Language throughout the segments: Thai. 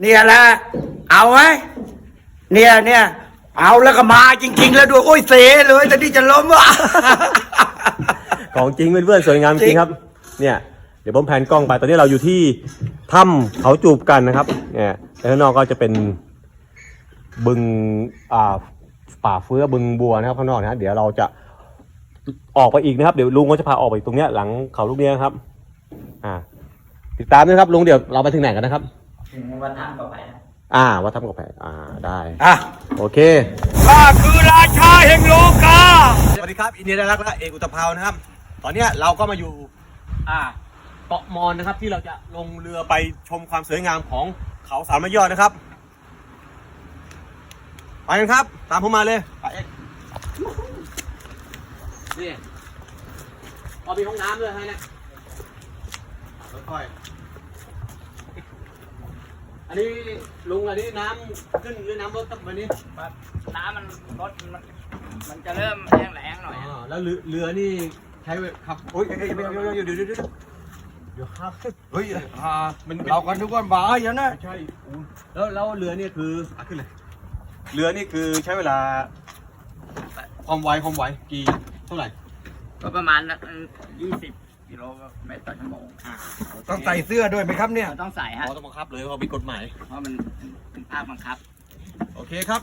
เนี่ยแหละเอาไหมเนี่ยเนี่ยเอาแล้วก็มาจริง ๆ แล้วด้วยโอ้ยเสเลยแต่ที่จะล้มว่ะของจริงเพื่อนๆสวยงามจจริริงงครับ เนี่ยเดี๋ยวผมแผนกล้องไปตอนนี้เราอยู่ที่ถ้ำเขาจูบกันนะครับ เนี่ยแล้วข้างนอกก็จะเป็นบึงอ่าป่าเฟื้อบึงบัวนะครับข้างนอกนะฮะเดี๋ยวเราจะออกไปอีกนะครับเดี๋ยวลุงก็จะพาออกไปอีกตรงเนี้ยหลังเขาลูกเนี้ยครับ อ่า ติดตามด้วยครับลุงเดี๋ยวเราไปถึงไหนกันนะครับ ถึงวันนั้นก็ไปนะอ่าวัดถ้ำกบแพงอ่าได้ อะโอเค ข้าคือราชาแห่งโลกา สวัสดีครับ อินเดียรักและเอกอุตภาวนะครับ ตอนเนี้ยเราก็มาอยู่อ่าเกาะมอนนะครับที่เราจะลงเรือไปชมความสวยงามของเขาสามมะยอดนะครับ ไปกันครับ ตามผมมาเลยไปเอกนี่เอามีห้องน้ำด้วยให้นะค่อยๆ อันนี้ลุงอันนี้น้ำขึ้นหรือน้ำลดครับวันนี้น้ำมันลดมันมันจะเริ่มแรงๆหน่อยอ๋อแล้วเรือเรือนี่ใช้เวลขับโอ้ยเอ้ยเอ้ยเดี๋ยวเดี๋ยวเดี๋ยวเดี๋ยวเดี๋ยวเดี๋ยวครับเฮ้ยอ่ามันเราก็นึกว่าหมาอย่างนั้นไม่ใช่อูนแล้วแล้วเรือนี่คืออะขึ้นเลยเรือนี่คือใช้เวลา ความไวความไวกี่เท่าไหร่ก็ประมาณยี่สิบ กิโลเมตรต่อชั่วโมงต้องใส่เสื้อด้วยไหมครับเนี่ย เราต้องใส่อ๋ฮะอต้องบังคับเลยเพราะมีกฎหมาย เพราะมันเป็นภาคบังคับ โอเคครับ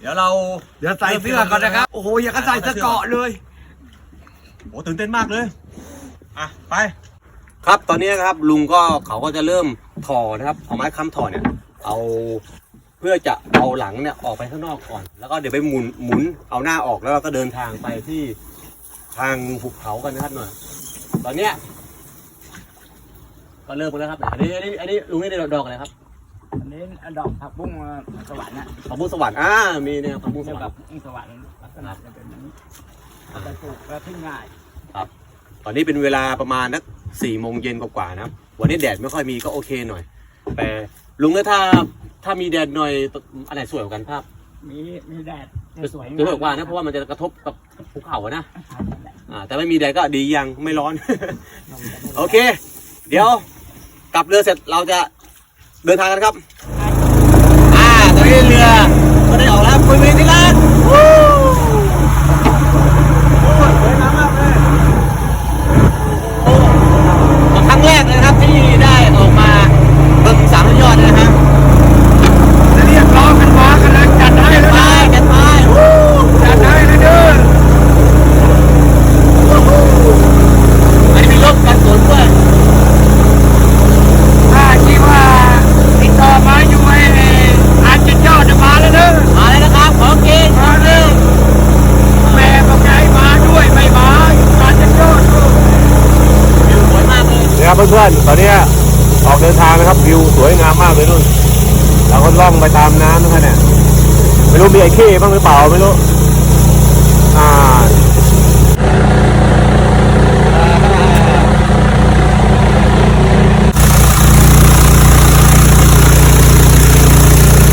เดี๋ยวเราเดี๋ยวใส่เสื้อก่อนนะครับ โอ้โหอย่าก็ใส่เสื้อเกราะเลยโอ้ตื่นเต้นมากเลย อะ ไป ครับตอนนี้นะครับ ลุงก็เขาก็จะเริ่มถอนะครับเอาไม้ค้ำถอเนี่ย เอาเพื่อจะเอาหลังเนี่ยออกไปข้างนอกก่อน แล้วก็เดี๋ยวไปหมุนหมุนเอาหน้าออกแล้วเราก็เดินทางไปที่ ทางภูเขากันนะครับหน่อยตอนเนี้ยก็เริ่มกันแล้วครับ อันนี้อันนี้อันนี้ลุงนี่ได้ดอกอะไรครับอันนี้ดอกผักบุ้งสวรรค์นะผักบุ้งสวรรค์อ่ามีเนี่ยผักบุ้งสเกี่ยววรกัรบค์สวรรค์ลักษณะจะเป็นอย่างนี้เอาไปปลูกแล้วขึ้นง่ายตอนนี้เป็นเวลาประมาณนักสี่โมงเย็นกว่าๆนะครับ วันนี้แดดไม่ค่อยมีก็โอเคหน่อย แต่ลุงแล้วถ้าถ้ามีแดดหน่อยอันไหนสวยกว่ากันภาพมีมีแดดสวยสวยกว่านะเพราะว่ามันจะกระทบกับภูเขาอะนะ อ่าแต่ไม่มีแดดก็ดียังไม่ร้อน โอเค เดี๋ยวกลับเรือเสร็จเราจะเดินทางกันครับ อ่าตอนนี้เรือก็ได้ออกแล้วคุยไปที่ร้านวู้โอ้ยสวยงามมากเลยโอ้เป็นครั้งแรกเลยนะครับที่ได้ออกมาเบิ่งสามยอดนะฮะ เรียกร้องกันมากันแล้วจัดให้แล้ว ไป นะ กันไปวู้ จัดให้แล้วเด้อ อันนี้มีรถกันฝนด้วย ถ้าคิดว่าติดต่อมาอยู่ไอ้อาจจะยอดจะมาแล้วเด้อ มาเลยนะครับของกิน มาเด้อแม่บอกจะให้มาด้วยไม่มาอาจจะยอด วิวสวยมากเลยนะครับเพื่อนๆ ตอนนี้ออกเดินทางนะครับวิวส นู่นเราก็ล่องไปตามน้ำนะครับเนี่ยไม่รู้มีไอ้เข้บ้างหรือเปล่าไม่รู้อ่า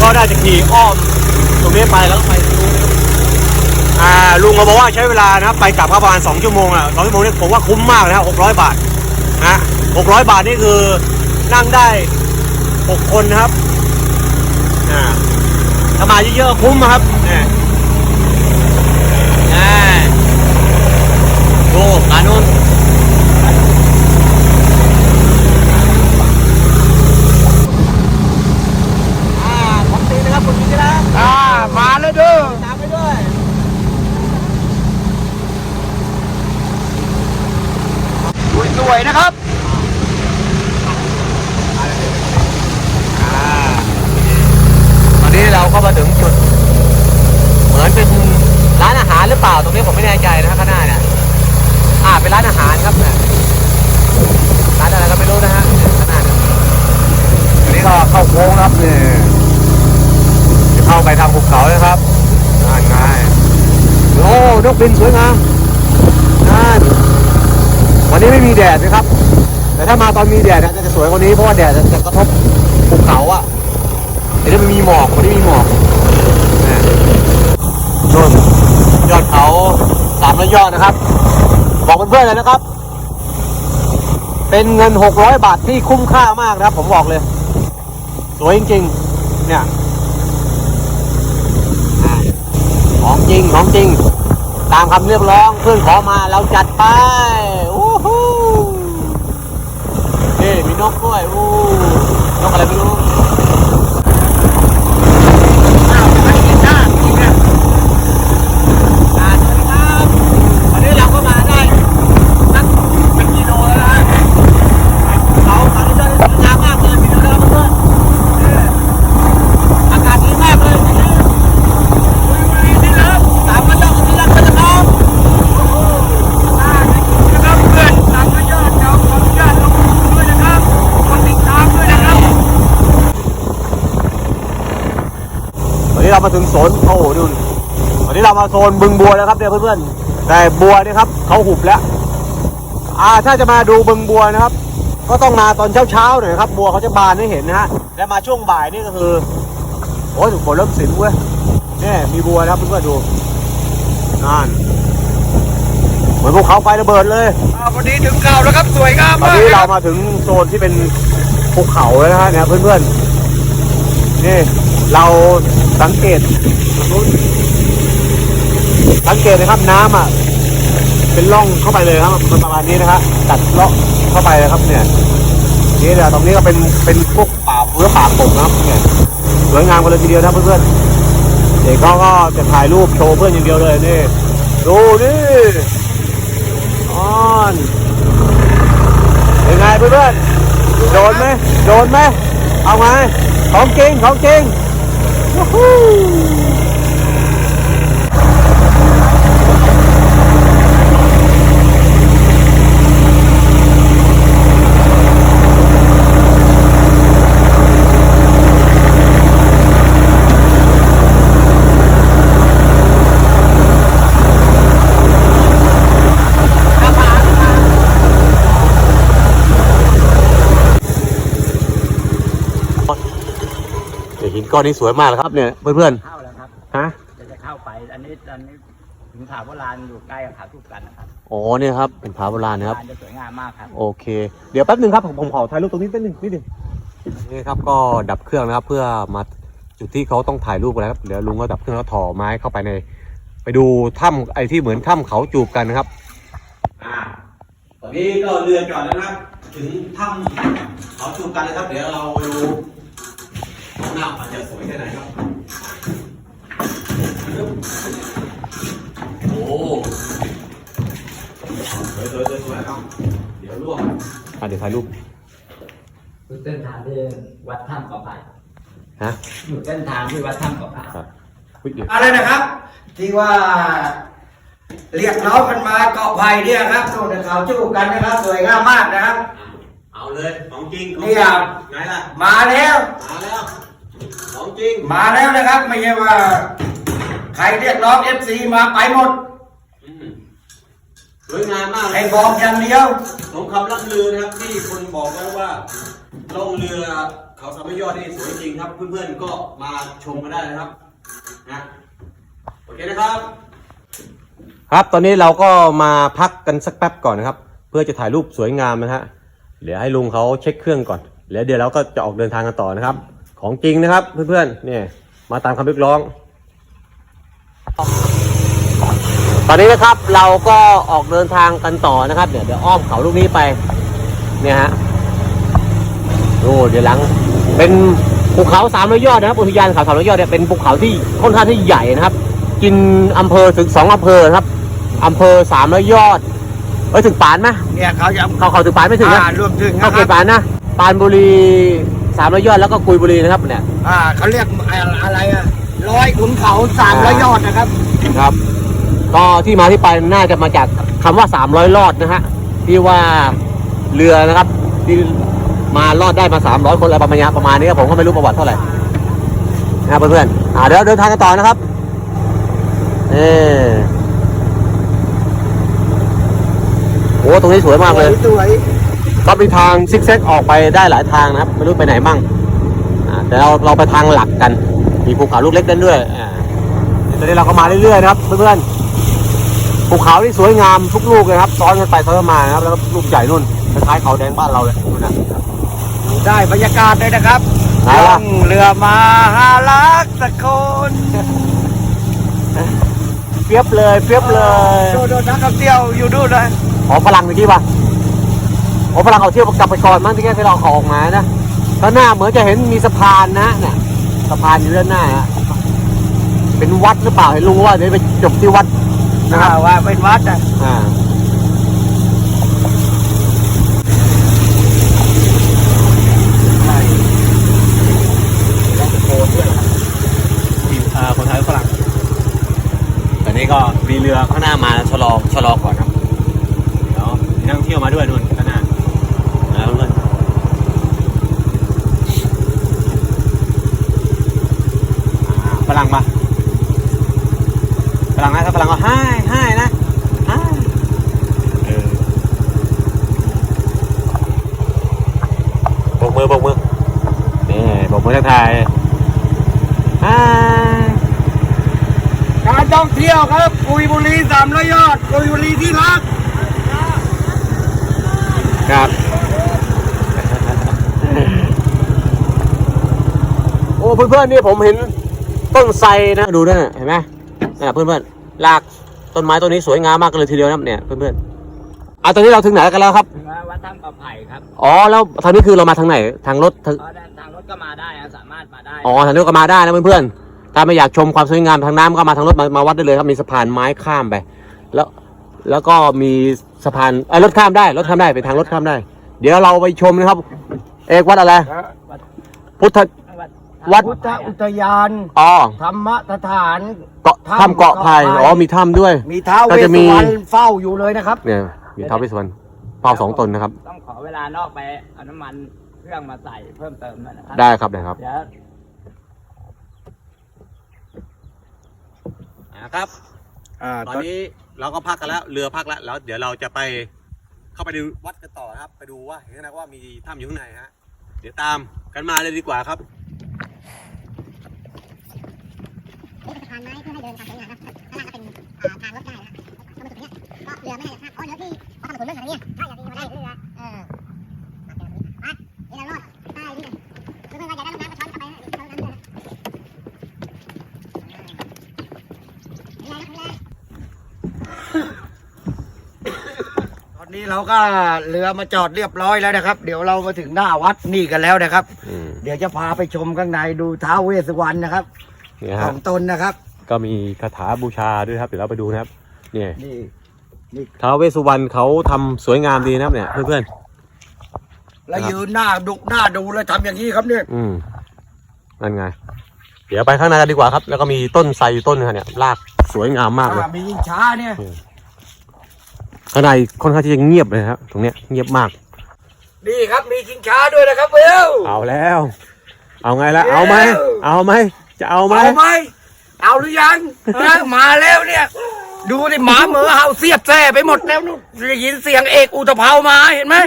ก็น่าจะขี่อ้อมตรงนี้ไปแล้วไปตรงนู้อ่าลุงก็บอกว่าใช้เวลานะไปกลับประมาณ2ชั่วโมงอะสองชั่วโมงนี่ผมว่าคุ้มมากนะครับ600บาทนะ600บาทนี่คือนั่งได้ 6 คนนะครับอ่าถ้ามาเยอะๆคุ้มนะครับเนี่ยอ่าดูขานุนอ่าของตีนะครับคุณพี่นะ อ่ามาแล้วเด้อ ตามไปด้วย สวยๆนะครับ ตอนนี้เราก็มาถึงจุด เหมือนเป็นร้านอาหารหรือเปล่า ตรง นี้ผมไม่แน่ใจนะข้างหน้าเนี่ยอ่าเป็นร้านอาหารครับเนี่ยร้านอะไรก็ไม่รู้นะฮะเนี่ยข้างหน้าเนี่ยอันนี้ก็เข้าโค้งครับเนี่ยจะเข้าไปทางภูเขานะครับนั่นไงโอ้นกบินสวยงามนั่นวันนี้ไม่มีแดดนะครับ แต่ถ้ามาตอนมีแดดเนี่ยจะสวยกว่านี้เพราะว่าแดดจะจะกระทบภูเขาอะเดี๋ยวมันมีหมอกวันนี้มีหมอกนะนู่น ยอดเขาสามร้อยยอดนะครับ บอกเพื่อนๆเลยนะครับ เป็นเงิน600บาทที่คุ้มค่ามากนะครับ ผมบอกเลย สวยจริงๆ เนี่ยของจริงของจริง ตามคำเรียกร้องเพื่อนขอมาเราจัดไปอู้หูเฮ้มีนกด้วยอู้นกอะไรไม่รู้ อ้าวไม่เห็นหน้าจริงอะ อ่าสวัสดีครับวันนี้เราก็มาได้สักเป็นกิโลแล้วนะเขาตอนนี้จะสวยงามมากเลยมีน้ำเพื่อนอากาศดีมากเลยทีนี้คุยบุรีนี่นะสามวันเจ้าของที่รักกันนะครับ นะครับเพื่อนตามยอดขอขออนุญาตลงด้วยนะครับคนติดตามด้วยนะครับ วันนี้เรา มาถึงโซนโอ้โหดูวันนี้เรามาโซนบึงบัวแล้วครับเนี่ยเพื่อนๆแต่บัวเนี่ยครับเขาหุบแล้ว อ่าถ้าจะมาดูบึงบัวนะครับ ก็ต้องมาตอนเช้าๆหน่อยครับ บัวเขาจะบานให้เห็นนะฮะและมาช่วงบ่ายนี่ก็คือโอ้ยฝนเริ่มสินเว้ยเนี่ยมีบัวนะครับเพื่อนๆดูนั่นเหมือนภูเขาไฟระเบิดเลยอ่าวันนี้ถึงข่าวแล้วครับสวยงามตอนมากนี้คเรารับมาถึงโซนที่เป็นภูเขาแล้วนะฮะเนี่ยเพื่อนๆนี่ เราสังเกต สังเกตนะครับน้ำอะ เป็นร่องเข้าไปเลยครับมันประมาณนี้นะฮะตัดเลาะเข้าไปเลยครับ เนี่ยนี่แหละตรงนี้ก็เป็นเป็นพวกป่าเพื่อป่าปกนะครับ เนี่ยสวยงามกันเลยทีเดียวนะเพื่อนๆเด็กเขาก็จะถ่ายรูปโชว์เพื่อนอย่างเดียวเลยนี่ดูนี่อ่อนเป็นไงเพื่อนๆโดนไหมโดนไหมเอาไงของจริงของจริง วู้ ก้อนนี้สวยมากเลยครับเนี่ยเพื่อนเข้าแล้วครับๆฮะจะจะเข้าไป อันนี้อันนี้ถึงผาโบราณอยู่ใกล้กับผาทุกกันนะครับโอ้เนี่ยครับเป็นผาโบราณนะครับโบาณจะสวยงามมากครับ โอเค เดี๋ยวแป๊บหนึ่งครับผมผมขอถ่ายรูปตรงนี้แป๊บหนึงนิดหนึงนี่ครับก็ดับเครื่องนะครับเพื่อมาจุดที่เขาต้องถ่ายรูปกันนะครับเดี๋ยวลุงก็ดับเครื่องแล้วถอไม้เข้าไปใน ไปดูถ้ำไอ้ที่เหมือนถ้ำเขาจูบกันนะครับอ่าตอนนี้ก็เรือจอดแล้วนะครับ ถึงถ้ำเขาจูบกันนะครับ เดี๋ยวเราดู หน้ามันจะสวยแค่ไหนครับ โอ้สวยสวยสวยสวยครับเดี๋ยวร่วงอะเดี๋ยวถ่ายรูปอยู่เส้นทางที่วัดถ้ำเกาะไผ่ฮะอยู่เส้นทางที่วัดถ้ำเกาะไผ่ครับอุ๊ยเดี๋ยวอะไรนะครับ ที่ว่า เรียกน้องกันมาเกาะไผ่เนี่ยครับโน่นเขาจูบกันนะครับ สวยงามมากนะครับ เอาเลย ของจริงของเนี่ย ไงล่ะ มาแล้ว มาแล้ว ของจริงมาแล้วนะครับ ไม่ใช่ว่า ใครเรียกร้องเอฟซีมาไปหมดอืมสวยงามมากเลให้ยบอกอย่างเดียวสมคำล่ำลือนะครับที่คนบอกไว้ว่าล่องเรือเขาสามยอดนี่สวยจริงครับ เพื่อนๆก็มาชมกันได้นะครับนะโอเคนะครับ ครับตอนนี้เราก็มาพักกันสักแป๊บก่อนนะครับ เพื่อจะถ่ายรูปสวยงามนะฮะเดี๋ยวให้ลุงเขาเช็คเครื่องก่อน แล้วเดี๋ยวเราก็จะออกเดินทางกันต่อนะครับ ของจริงนะครับเพื่อนๆเนี่ยมาตามคำเรียกร้อง ตอนนี้นะครับเราก็ออกเดินทางกันต่อนะครับ เดี๋ยวเดี๋ยวอ้อมเขาลูกนี้ไป เนี่ยฮะโอ้เดี๋ยวหลัง เป็นภูเขาสามร้อยยอดนะครับอุทยานเขาสามร้อยยอดเนี่ยเป็นภูเขาที่ค่อนข้างที่ใหญ่นะครับ กินอำเภอถึงสองอำเภอนะครับอำเภอสามร้อยยอดเอ้ยถึงปานไหมเนี่ยเขาจะเขาเขาถึงปานไม่ถึงนะอ่ารวมถึงเขานะเคครัยบปานนะปานบุรี สามร้อยยอดแล้วก็กุยบุรีนะครับเนี่ย อ่าเขาเรียกอะไรอะร้อยขุนเขาสามร้อยยอดนะครับ ครับ ก็ที่มาที่ไปน่าจะมาจากคำว่า300รอดนะฮะที่ว่าเรือนะครับที่มารอดได้มา300คนอะไรประมาณนี้ประมาณนี้ครับผมก็ไม่รู้ประวัติเท่าไหร่นะครับเพื่อนๆอ่าเดี๋ยวเดินทางกันต่อนะครับเออโอ้ตรงนี้สวยมากเลยสวย ก็มีทางซิกแซกออกไปได้หลายทางนะครับไม่รู้ไปไหนมั่งอ่าแต่เราเราไปทางหลักกัน มีภูเขาลูกเล็กนั่นด้วยอ่าเดี๋ยวตอนนี้เราก็มาเรื่อยๆนะครับเพื่อนๆภูเขาที่สวยงามทุกลูกเลยครับซ้อนกันไปซ้อนกันมานะครับแล้วก็ลูกใหญ่นู่นคล้ายๆเขาแดงบ้านเราเลยนู่นนะได้บรรยากาศเลยนะครับไหนล่ะร่องมาหารักสักคนเปียบเลยเปียบเลยดูดูนักท่องเที่ยวอยู่ดูเลยอ๋อพลังเมื่อกี้ป่ะ อ๋อพลังเขาเที่ยวกลับไปก่อนมั้งที่แกที่เราเขาออกมานะด้านหน้าเหมือนจะเห็นมีสะพานนะเนี่ยสะพานอยู่ด้านหน้าฮะเป็นวัดหรือเปล่าเห็นลุงว่าเดี๋ยวไปจบที่วัดนะนะครับ ว่าเป็นวัดอะอ่าทีมอ่าคนไทยฝรั่งตอนนี้ก็มีเรือข้างหน้ามาชะลอชะลอก่อนครับ เดี๋ยวมีนักท่องเที่ยวมาด้วยนู่นข้างหน้าแล้วเพื่อนอ่าฝ รั่งมาฝรั่งนะถ้าฝรั่งก็ให้ให้นะให้เออโบกมือโบกมือนี่โบกมือทักทายให้การท่องเที่ยวครับกุยบุรีสามร้อยยอดกุยบุรีที่รักครับโอ้เพื่อนๆนี่ผมเห็น ต้นไทรนะดูด้วยนะเห็นไหมน่ะเพื่อนๆรากต้นไม้ต้นนี้สวยงามมากเลยทีเดียวนะเนี่ยเพื่อนๆอะตอนนี้เราถึงไหนกันแล้วครับถึงวัดถ้ำกอไผ่ครับอ๋อแล้วทางนี้คือเรามาทางไหนทางรถทางเพราะทางรถก็มาได้นะสามารถมาได้อ๋อทางนี้ก็มาได้นะเพื่อนๆถ้าไม่อยากชมความสวยงามทางน้ำก็มาทางรถมามาวัดได้เลยครับมีสะพานไม้ข้ามไป แล้วแล้วก็มีสะพานเอ้ยรถข้ามได้รถข้ามได้เป็นทางรถข้ามได้ เดี๋ยวเราไปชมนะครับ เอกวัดอะไรพุทธ วัดพุทธอุทยานอ๋อธรรมสถาน เกาะถ้ำเกาะไผ่อ๋อมีถ้ำด้วย มีเท้าวก็เวสจะมี สุวรรณเฝ้าอยู่เลยนะครับ เนี่ยมีท้าวเวสสุวรรณเป้าสองตนนะครับ ต้องขอเวลานอกไปเอาน้ำมันเครื่องมาใส่เพิ่มเติมหน่อยนะครับได้ครับได้ครับ เดี๋ยวครับ อ่าตอนนี้เราก็พักกันแล้ว เรือพักแล้วแล้ว เดี๋ยวเราจะไปเข้าไปดูวัดกันต่อนะครับ ไปดูว่าเห็นนะว่ามีถ้ำอยู่ข้างในฮะ เดี๋ยวตามกันมาเลยดีกว่าครับ นี่เป็นสะพานไม้เพื่อให้เดินทางสวยงามครับข้างล่างก็เป็นอ่าทางรถได้นะครับเข้ามาถึงเนี้ยก็เรือไม่ให้ข้ามอ๋อเรือที่เขาทำถนนเรื่องอะไรเนี่ยได้อย่างดีมาได้เรือเออมาเจอนี้ไปนี่เรารอดใต้นี่เลยคือไม่ว่าจะได้ลูกน้ำก็ช้อนเข้าไปนะเท่านั้นเลยนี่เลยนี่เลยตอนนี้เราก็เรือมาจอดเรียบร้อยแล้วนะครับ เดี๋ยวเรามาถึงหน้าวัดนี่กันแล้วนะครับอืมเดี๋ยวจะพาไปชมข้างในดูท้าวเวสสุวรรณนะครับ เนี่ยสฮะองตนนะครับก็มีคาถาบูชาด้วยครับเดี๋ยวเราไปดูนะครับ เนี่ยนี่นี่ท้าวเวสสุวรรณเขาทำสวยงามดีนะครับเนี่ยเพื่อนแล้วยืนหน้าดุหน้าดูแล้วทำอย่างนี้ครับเนี่ย ๆอืมนั่นไง เดี๋ยวไปข้างในกันดีกว่าครับ แล้วก็มีต้นไทรอยู่ต้นนึงครับเนี่ยรากสวยงามมากเลย อ่ามียิงช้าเนี่ยข้างในค่อนข้างที่จะเงียบเลยครับตรงเนี้ยเงียบมาก นี่ครับมีชิงช้าด้วยนะครับเวล เอาแล้ว เอาไงละเอาไหมเร็วเอาไหม จะเอาไหมเอาไหมเอาหรือยังฮะมาแล้วเนี่ย ดูดิหมาเหมือเห่าเสียบแซ่ไปหมดแล้วนู่นได้ยินเสียงเอกอุตภาวมาเห็นไหม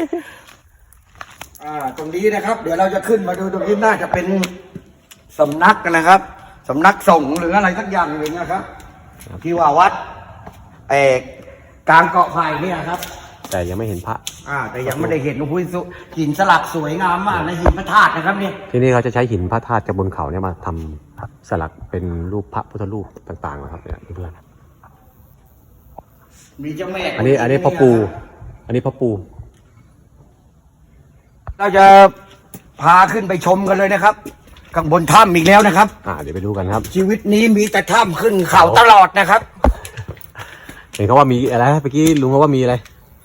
อ่าตรงนี้นะครับ เดี๋ยวเราจะขึ้นมาดูตรงนี้น่าจะเป็นสำนักนะครับสำนักสงฆ์หรืออะไรสักอย่างหนึ่งนะครับ ที่ว่าวัดเอกกลางเกาะไผ่เนี่ยครับ แต่ยังไม่เห็นพระ อ่า แต่ยังไม่ได้เห็นหลวงพ่อสุหินสลักสวยงามมากในหินพระธาตุนะครับเนี่ย ที่นี่เขาจะใช้หินพระธาตุจากบนเขาเนี่ยมาทำ สลักเป็นรูปพระพุทธรูปต่างๆนะครับเนี่ยเพื่อนมีเจ้าแม่อันนี้อันนี้พ่อปู อันนี้พ่อปู เราจะพาขึ้นไปชมกันเลยนะครับข้างบนถ้ำอีกแล้วนะครับ อ่าเดี๋ยวไปดูกันครับ ชีวิตนี้มีแต่ถ้ำขึ้นเขาตลอดนะครับ เห็นเขาว่ามีอะไรนะเมื่อกี้ลุงเขาว่ามีอะไร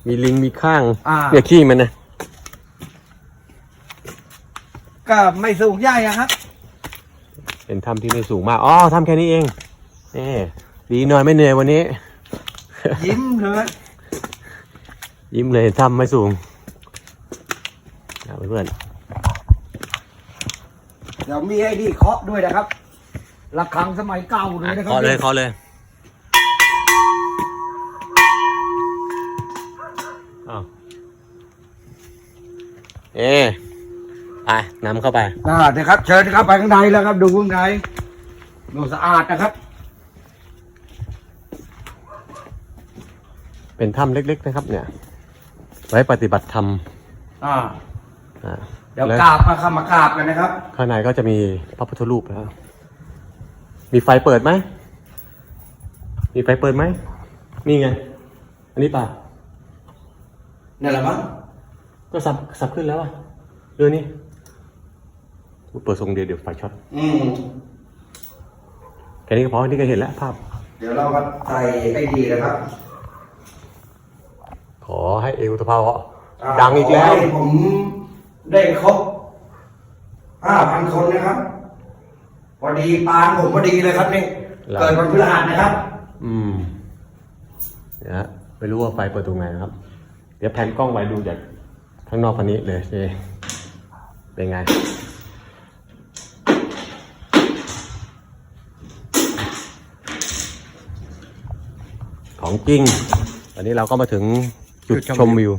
มีลิงมีข้างอ่า เนี่ยขี้มันนะก็ไม่สูงใหญ่อะครับ เป็นถ้ำที่ไม่สูงมาก อ๋อถ้ำแค่นี้เอง นี่ ดีหน่อยไม่เหนื่อยวันนี้ ยิ้มเลย ยิ้มเลยถ้ำไม่สูงนะเพื่อนเดี๋ยวมีไอ้นี่เคาะด้วยนะครับระฆังสมัยเก่าเลยนะครัขอเลยขอเลยอ้าวเอ๊ะ ไปนำเข้าไปอ่าเดี๋ยวครับ เชิญครับไปข้างในแล้วครับ ดูข้างในดูสะอาดนะครับ เป็นถ้ำเล็ก ๆ นะครับ เนี่ย ไว้ปฏิบัติธรรมอ่า อ่าเดี๋ยวกราบมาคำมากราบกันนะครับ ข้างในก็จะมีพระพุทธรูปนะครับมีไฟเปิดไหมมีไฟเปิดไหมนี่ไง อันนี้ป่ะนั่นแหละมั้งก็สับสับขึ้นแล้วอะเรื่องนี้ เปิดทรงเดียวเดี๋ยวไฟช็อตอืมแค่นี้ก็พอนี่ก็เห็นแล้วภาพ เดี๋ยวเราก็ใส่ให้ดีนะครับ ขอให้เอวตะเพาดังอีกแล้ว ขให้ผมได้ครบห้าพันคนนะครับพอดีปานผมพอดีเลยครับนี่แล้ว เกิดวันพฤหัสนะครับ อืมเนี่ยฮะไม่รู้ว่าไฟเปิดตรงไหนนะครับ เดี๋ยวแพนกล้องไว้ดูจากข้างนอกคันนี้เลยนี่เป็นไง ของจริง ตอนนี้เราก็มาถึงจุดจุดชมชมวิว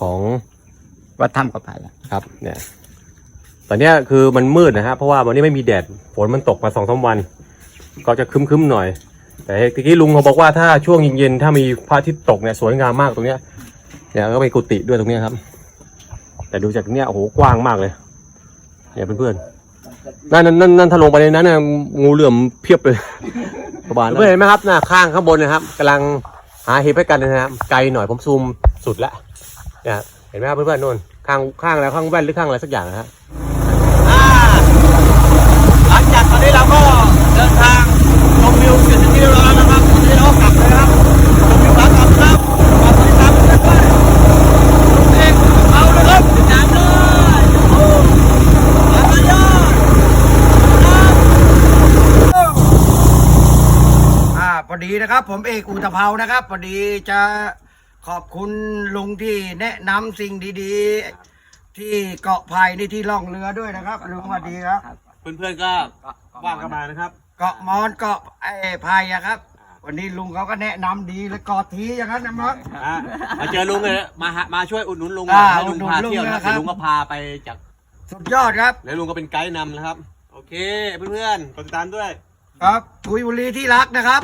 ของวัดถ้ำกระไผ่แล้วครับ เนี่ย ตอนเนี้ยคือมันมืดนะฮะเพราะว่าวันนี้ไม่มีแดดฝนมันตกมาสองสามวัน ก็จะครึ้มๆหน่อย แต่ทีกี้ลุงเขาบอกว่าถ้าช่วงเย็นๆถ้ามีพระอาทิตย์ตกเนี่ยสวยงามมากตรงเนี้ยเนี่ยก็มีกุฏิด้วยตรงเนี้ยครับ แต่ดูจากเนี้ยโอ้โหกว้างมากเลย เนี่ยเพื่อนๆนั่นนั่นนั่นนั่นถ้าลงไปในนั้นน่ะงูเหลื่อมเพียบเลย ประมาณนั้นเพื่อนเห็นไหมครับหน้าข้างข้างบนนะครับกำลังหาเห็บให้กันนะครับไกลหน่อยผมซูมสุดละเนี่ยเห็นไหมครับเพื่อนๆนู่นข้างข้างแล้วข้างแว่นหรือข้างอะไรสักอย่างนะฮะหลังจากตอนนี้เราก็เดินทางชมวิวเสร็จเป็นที่เรียบร้อยแล้วนะครับตอนนี้เราก็กลับเลยนะครับชมวิวขากลับนะครับขอบคุณครับเพื่อนๆลุงเอกเอาเลยครับติดตามเลยโอ้มากันยอดครับ อ่าพอดีนะครับ ผมเอกอุตภเปานะครับพอดีจะขอบคุณลุงที่แนะนำสิ่งดีๆ ที่เกาะไผ่ในที่ล่องเรือด้วยนะครับลุงสวัสดีครับ เพื่อนๆก็ว่างกันมานะครับ เกาะมอนเกาะไอ้ไผ่อะครับ วันนี้ลุงเขาก็แนะนำดีเลยเกาะทีอย่างนั้นนะมั้ง อะมาเจอลุงเลยมาหามาช่วยอุดหนุนลุงอ่าให้ลุงพาอุดหนุนลุงเที่ยวนะนะครับเดี๋ยวลุงก็พาไปจากสุดยอดครับ แล้วลุงก็เป็นไกด์นำนะครับ โอเค เพื่อนๆกดติดตามด้วย ครับกุยบุรีที่รักนะครับ